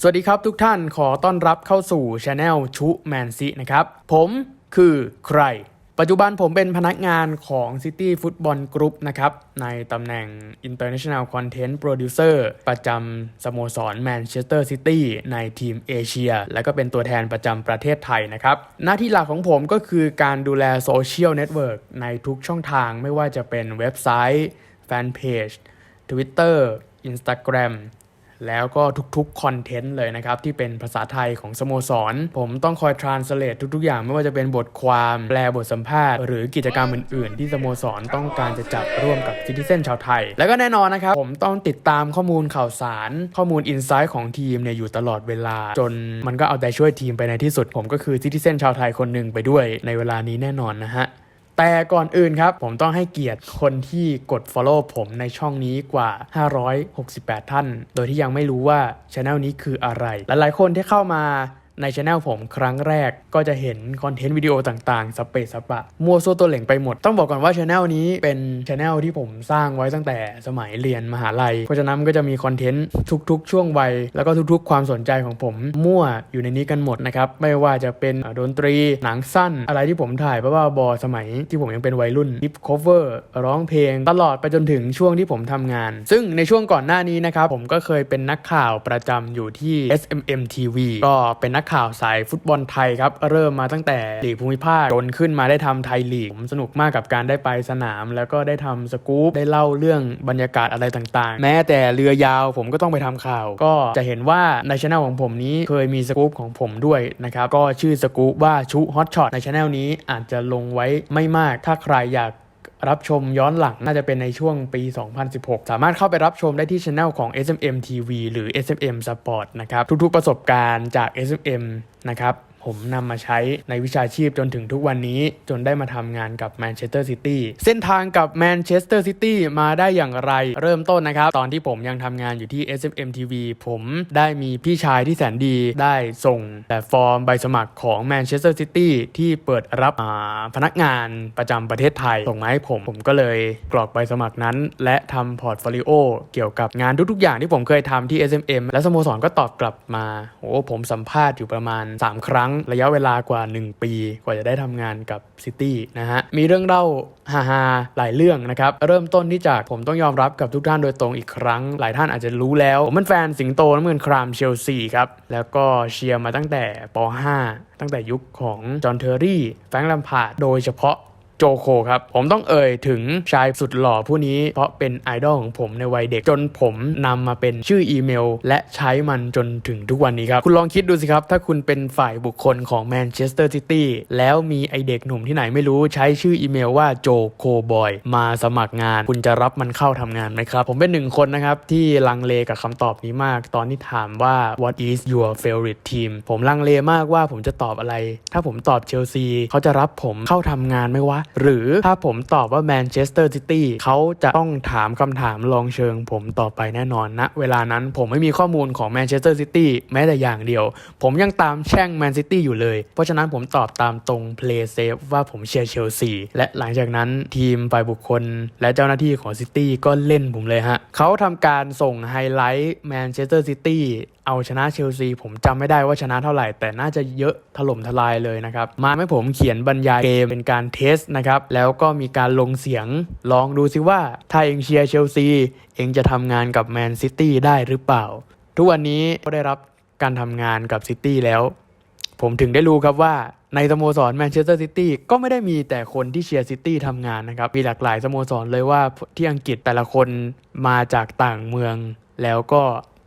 สวัสดีครับทุกท่านขอต้อนรับเข้าสู่ช anel ชุแมนซีนะครับ ผมคือใคร ปัจจุบันผมเป็นพนักงานของ City Football Group นะครับ ในตำแหน่ง International Content Producer ประจำสโมสร Manchester City ในทีมเอเชีย และก็เป็นตัวแทนประจำประเทศไทยนะครับ หน้าที่หลักของผมก็คือการดูแลโซเชียลเน็ตเวิร์กในทุกช่องทางไม่ว่าจะเป็นเว็บไซต์ แฟนเพจ Twitter Instagram แล้วก็ทุกๆคอนเทนต์เลยนะครับ ที่เป็นภาษาไทยของสโมสร ผมต้องคอย translate ทุกๆ อย่างไม่ว่าจะเป็นบทความแปลบทสัมภาษณ์ หรือกิจกรรมอื่นๆ ที่สโมสรต้องการจะจัดร่วมกับซิติเซนชาวไทย แล้วก็แน่นอนนะครับ ผมต้องติดตามข้อมูลข่าวสาร ข้อมูลอินไซต์ของทีมเนี่ยอยู่ตลอดเวลา จนมันก็เอาใจช่วยทีมไปในที่สุด ผมก็คือซิติเซนชาวไทยคนหนึ่งไปด้วยในเวลานี้แน่นอนนะฮะ แต่ก่อนอื่นครับ ผมต้องให้เกียรติคนที่กด Follow ผมในช่องนี้กว่า 568 ท่าน โดยที่ยังไม่รู้ว่าช anel นี้คืออะไร หลายๆคนที่เข้ามา ในช anel ผมครั้งแรกก็จะเห็นคอนเทนต์วิดีโอต่างๆสเปซสปะมั่วซั่วตัวเหล่งไปหมด ต้องบอกก่อนว่าช anel นี้เป็นช anel ที่ผมสร้างไว้ตั้งแต่สมัยเรียนมหาลัย เพราะฉะนั้นก็จะมีคอนเทนต์ทุกๆ ช่วงวัย แล้วก็ทุกๆ ความสนใจของผมมั่วอยู่ในนี้กันหมดนะครับไม่ว่าจะเป็นดนตรีหนังสั้น อะไรที่ผมถ่ายบ้าๆบอสมัยที่ผมยังเป็นวัยรุ่นฮิปโคเวอร์ร้องเพลง ตลอดไปจนถึงช่วงที่ผมทำงาน ซึ่งในช่วงก่อนหน้านี้นะครับผมก็เคยเป็นนักข่าวประจำอยู่ที่ SMM TV ก็เป็นนักข่าวสายฟุตบอลไทยครับ เริ่มมาตั้งแต่ลีกภูมิภาคจนขึ้นมาได้ทำไทยลีกผมสนุกมากกับการได้ไปสนาม แล้วก็ได้ทำสกู๊ปได้เล่าเรื่องบรรยากาศอะไรต่างๆ แม้แต่เรือยาวผมก็ต้องไปทำข่าว ก็จะเห็นว่าในช anel ของผมนี้เคยมีสกู๊ปของผมด้วยนะครับก็ชื่อสกู๊ปว่าชุฮอตช็อตในช anel นี้อาจจะลงไว้ไม่มากถ้าใครอยาก รับชมย้อนหลังน่าจะเป็นในช่วงปี 2016 สามารถเข้าไปรับชมได้ที่ช anel ของ SMM TV หรือ SMM Sport นะครับ ทุกๆประสบการณ์จาก SMM นะครับ ผมนำมาใช้ในวิชาชีพจนถึงทุกวันนี้จนได้มาทำงานกับแมนเชสเตอร์ซิตี้เส้นทางกับแมนเชสเตอร์ซิตี้มาได้อย่างไรเริ่มต้นนะครับ ตอนที่ผมยังทำงานอยู่ที่ SMM TV ผมได้มีพี่ชายที่แสนดีได้ส่งแบบฟอร์มใบสมัครของแมนเชสเตอร์ซิตี้ที่เปิดรับพนักงานประจำประเทศไทยส่งมาให้ผมผมก็เลยกรอกใบสมัครนั้น และทำพอร์ตโฟลิโอเกี่ยวกับงานทุกๆ อย่างที่ผมเคยทำที่ SMM และสโมสรก็ตอบกลับมาโอ้ผมสัมภาษณ์อยู่ประมาณ 3 ครั้งระยะเวลากว่า 1 ปี กว่าจะได้ทำงานกับซิตี้นะฮะ มีเรื่องเล่าฮาๆหลายเรื่องนะครับ เริ่มต้นที่จากผมต้องยอมรับกับทุกท่านโดยตรงอีกครั้ง หลายท่านอาจจะรู้แล้ว ผมเป็นแฟนสิงโตน้ำเงินครามเชลซีครับ แล้วก็เชียร์มาตั้งแต่ป .5 ตั้งแต่ยุคของจอห์นเทอร์รี่ แฟรงค์ลัมพาร์ดโดยเฉพาะ โจโคครับ ผมต้องเอ่ยถึงชายสุดหล่อผู้นี้ เพราะเป็นไอดอลของผมในวัยเด็กจนผมนำมาเป็นชื่ออีเมล และใช้มันจนถึงทุกวันนี้ครับ คุณลองคิดดูสิครับ ถ้าคุณเป็นฝ่ายบุคคลของแมนเชสเตอร์ซิตี้แล้วมีไอเด็กหนุ่มที่ไหนไม่รู้ใช้ชื่ออีเมลว่าโจโคบอยมาสมัครงาน คุณจะรับมันเข้าทำงานไหมครับ ผมเป็นหนึ่งคนนะครับ ที่ลังเลกับคำตอบนี้มาก ตอนที่ถามว่า what is your favorite team ผมลังเลมากว่าผมจะตอบอะไร ถ้าผมตอบเชลซีเขาจะรับผมเข้าทำงานไหมวะหรือถ้าผมตอบว่าแมนเชสเตอร์ซิตี้เขาจะต้องถามคำถามลองเชิงผมต่อไปแน่นอนนะเวลานั้นผมไม่มีข้อมูลของแมนเชสเตอร์ซิตี้แม้แต่อย่างเดียว ผมยังตามแช่งแมนซิตี้อยู่เลย เพราะฉะนั้นผมตอบตามตรงเพลย์เซฟว่าผมเชียร์เชลซีและหลังจากนั้นทีมฝ่ายบุคคล และเจ้าหน้าที่ของซิตี้ก็เล่นผมเลยฮะเขาทำการส่งไฮไลท์แมนเชสเตอร์ซิตี้ เอาชนะเชลซีผมจำไม่ได้ว่าชนะเท่าไหร่ แต่น่าจะเยอะถล่มทลายเลยนะครับ มาให้ผมเขียนบรรยายเกมเป็นการเทสนะครับ แล้วก็มีการลงเสียงลองดูซิว่า ถ้าเองเชียร์เชลซีเองจะทำงานกับแมนซิตี้ได้หรือเปล่า ทุกวันนี้ก็ได้รับการทำงานกับซิตี้แล้ว ผมถึงได้รู้ครับว่าในสโมสรแมนเชสเตอร์ซิตี้ก็ไม่ได้มีแต่คนที่เชียร์ซิตี้ทำงานนะครับ มีหลากหลายสโมสรเลยว่าที่อังกฤษแต่ละคนมาจากต่างเมือง แล้วก็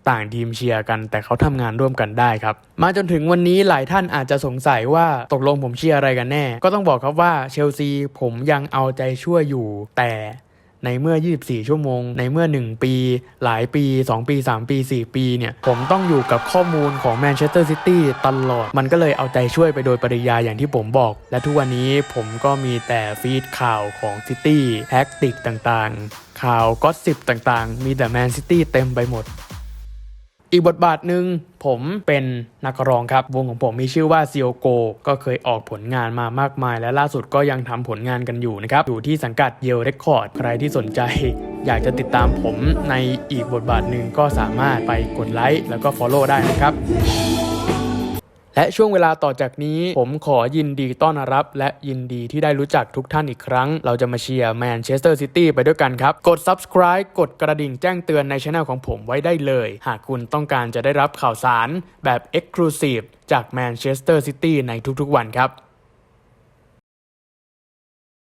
ต่างทีมเชียร์กัน แต่เขาทำงานร่วมกันได้ครับ มาจนถึงวันนี้หลายท่านอาจจะสงสัยว่าตกลงผมเชียร์อะไรกันแน่ ก็ต้องบอกครับว่าเชลซีผมยังเอาใจช่วยอยู่ แต่ในเมื่อ 24 ชั่วโมง ในเมื่อ 1 ปี หลายปี 2 ปี 3 ปี 4 ปีเนี่ย ผมต้องอยู่กับข้อมูลของแมนเชสเตอร์ซิตี้ตลอด มันก็เลยเอาใจช่วยไปโดยปริยายอย่างที่ผมบอก และทุกวันนี้ผมก็มีแต่ฟีดข่าวของซิตี้แท็กติกต่างๆ ข่าวก็สิบต่างๆ มีแต่แมนซิตี้เต็มไปหมด อีกบทบาทหนึ่งผมเป็นนักร้องครับ วงของผมมีชื่อว่าซีโอโกก็เคยออกผลงานมามากมาย และล่าสุดก็ยังทำผลงานกันอยู่นะครับ อยู่ที่สังกัดเยลเรคคอร์ด ใครที่สนใจ อยากจะติดตามผมในอีกบทบาทหนึ่งก็สามารถไปกดไลค์แล้วก็ Follow ได้นะครับ และช่วงเวลาต่อจากนี้ ผมขอยินดีต้อนรับ และยินดีที่ได้รู้จักทุกท่านอีกครั้ง เราจะมาเชียร์แมนเชสเตอร์ซิตี้ไปด้วยกันครับ กด subscribe กดกระดิ่งแจ้งเตือนในช่องของผมไว้ได้เลย หากคุณต้องการจะได้รับข่าวสารแบบ Exclusive จากแมนเชสเตอร์ซิตี้ในทุกๆวันครับ